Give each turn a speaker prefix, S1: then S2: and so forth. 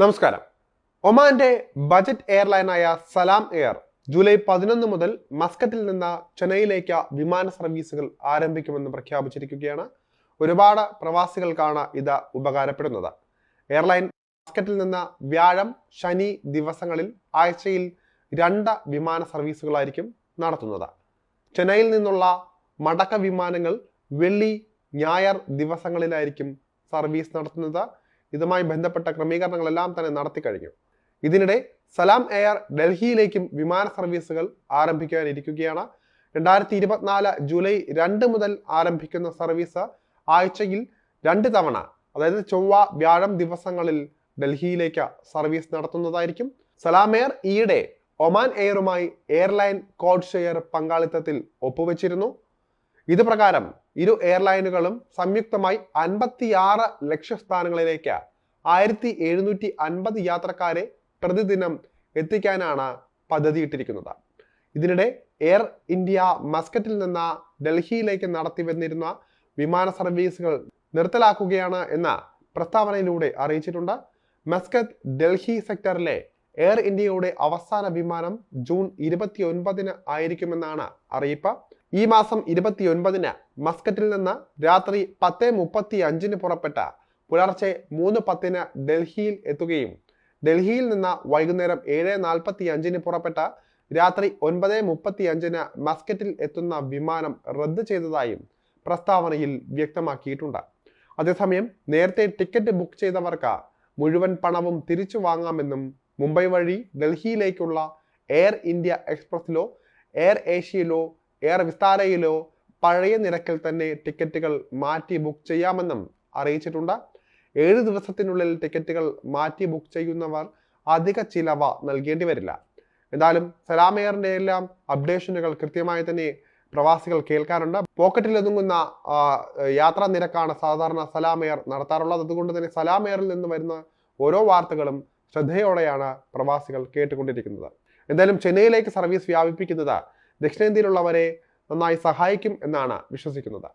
S1: നമസ്കാരം. ഒമാന്റെ ബജറ്റ് എയർലൈനായ സലാം എയർ ജൂലൈ പതിനൊന്ന് മുതൽ മസ്കറ്റിൽ നിന്ന് ചെന്നൈയിലേക്ക് വിമാന സർവീസുകൾ ആരംഭിക്കുമെന്ന് പ്രഖ്യാപിച്ചിരിക്കുകയാണ്. ഒരുപാട് പ്രവാസികൾക്കാണ് ഇത് ഉപകാരപ്പെടുന്നത്. എയർലൈൻ മസ്കറ്റിൽ നിന്ന് വ്യാഴം ശനി ദിവസങ്ങളിൽ ആഴ്ചയിൽ രണ്ട് വിമാന സർവീസുകളായിരിക്കും നടത്തുന്നത്. ചെന്നൈയിൽ നിന്നുള്ള മടക്ക വിമാനങ്ങൾ വെള്ളി ഞായർ ദിവസങ്ങളിലായിരിക്കും സർവീസ് നടത്തുന്നത്. ഇതുമായി ബന്ധപ്പെട്ട ക്രമീകരണങ്ങളെല്ലാം തന്നെ നടത്തി കഴിഞ്ഞു. ഇതിനിടെ സലാം എയർ ഡൽഹിയിലേക്കും വിമാന സർവീസുകൾ ആരംഭിക്കാനിരിക്കുകയാണ് രണ്ടായിരത്തി ഇരുപത്തിനാല് ജൂലൈ രണ്ട് മുതൽ ആരംഭിക്കുന്ന സർവീസ് ആഴ്ചയിൽ രണ്ട് തവണ അതായത് ചൊവ്വ വ്യാഴം ദിവസങ്ങളിൽ ഡൽഹിയിലേക്ക് സർവീസ് നടത്തുന്നതായിരിക്കും. സലാം എയർ ഈയിടെ ഒമാൻ എയറുമായി എയർലൈൻ കോഡ് ഷെയർ പങ്കാളിത്തത്തിൽ ഒപ്പുവെച്ചിരുന്നു. ഇത് പ്രകാരം ഇരു എയർലൈനുകളും സംയുക്തമായി അൻപത്തിയാറ് ലക്ഷ്യസ്ഥാനങ്ങളിലേക്ക് ആയിരത്തി എഴുന്നൂറ്റി അൻപത് യാത്രക്കാരെ പ്രതിദിനം എത്തിക്കാനാണ് പദ്ധതിയിട്ടിരിക്കുന്നത്. ഇതിനിടെ എയർ ഇന്ത്യ മസ്കറ്റിൽ നിന്ന് ഡൽഹിയിലേക്ക് നടത്തി വന്നിരുന്ന വിമാന സർവീസുകൾ നിർത്തലാക്കുകയാണ് എന്ന പ്രസ്താവനയിലൂടെ അറിയിച്ചിട്ടുണ്ട്. മസ്കറ്റ് ഡൽഹി സെക്ടറിലെ എയർ ഇന്ത്യയുടെ അവസാന വിമാനം ജൂൺ ഇരുപത്തി ഒൻപതിന് ആയിരിക്കുമെന്നാണ് അറിയിപ്പ്. ഈ മാസം ഇരുപത്തിയൊൻപതിന് മസ്കറ്റിൽ നിന്ന് രാത്രി പത്ത് മുപ്പത്തി അഞ്ചിന് പുറപ്പെട്ട പുലർച്ചെ മൂന്ന് പത്തിന് ഡൽഹിയിൽ എത്തുകയും ഡൽഹിയിൽ നിന്ന് വൈകുന്നേരം ഏഴ് നാൽപ്പത്തി അഞ്ചിന് പുറപ്പെട്ട രാത്രി ഒൻപത് മുപ്പത്തി അഞ്ചിന് മസ്കറ്റിൽ എത്തുന്ന വിമാനം റദ്ദ് ചെയ്തതായും പ്രസ്താവനയിൽ വ്യക്തമാക്കിയിട്ടുണ്ട്. അതേസമയം നേരത്തെ ടിക്കറ്റ് ബുക്ക് ചെയ്തവർക്ക് മുഴുവൻ പണവും തിരിച്ചു വാങ്ങാമെന്നും മുംബൈ വഴി ഡൽഹിയിലേക്കുള്ള എയർ ഇന്ത്യ എക്സ്പ്രസിലോ എയർ ഏഷ്യയിലോ എയർ വിസ്താരയിലോ പഴയ നിരക്കിൽ തന്നെ ടിക്കറ്റുകൾ മാറ്റി ബുക്ക് ചെയ്യാമെന്നും അറിയിച്ചിട്ടുണ്ട്. ഏഴ് ദിവസത്തിനുള്ളിൽ ടിക്കറ്റുകൾ മാറ്റി ബുക്ക് ചെയ്യുന്നവർ അധിക ചിലവ നൽകേണ്ടി വരില്ല. എന്തായാലും സലാം എയറിന്റെ എല്ലാം അപ്ഡേഷനുകൾ കൃത്യമായി തന്നെ പ്രവാസികൾ കേൾക്കാറുണ്ട്. പോക്കറ്റിൽ ഒതുങ്ങുന്ന യാത്രാ നിരക്കാണ് സാധാരണ സലാം എയർ നടത്താറുള്ളത്. അതുകൊണ്ട് തന്നെ സലാം എയറിൽ നിന്ന് വരുന്ന ഓരോ വാർത്തകളും ശ്രദ്ധയോടെയാണ് പ്രവാസികൾ കേട്ടുകൊണ്ടിരിക്കുന്നത്. എന്തായാലും ചെന്നൈയിലേക്ക് സർവീസ് വ്യാപിപ്പിക്കുന്നത് ദക്ഷിണേന്ത്യയിലുള്ളവരെ നന്നായി സഹായിക്കും എന്നാണ് വിശ്വസിക്കുന്നത്.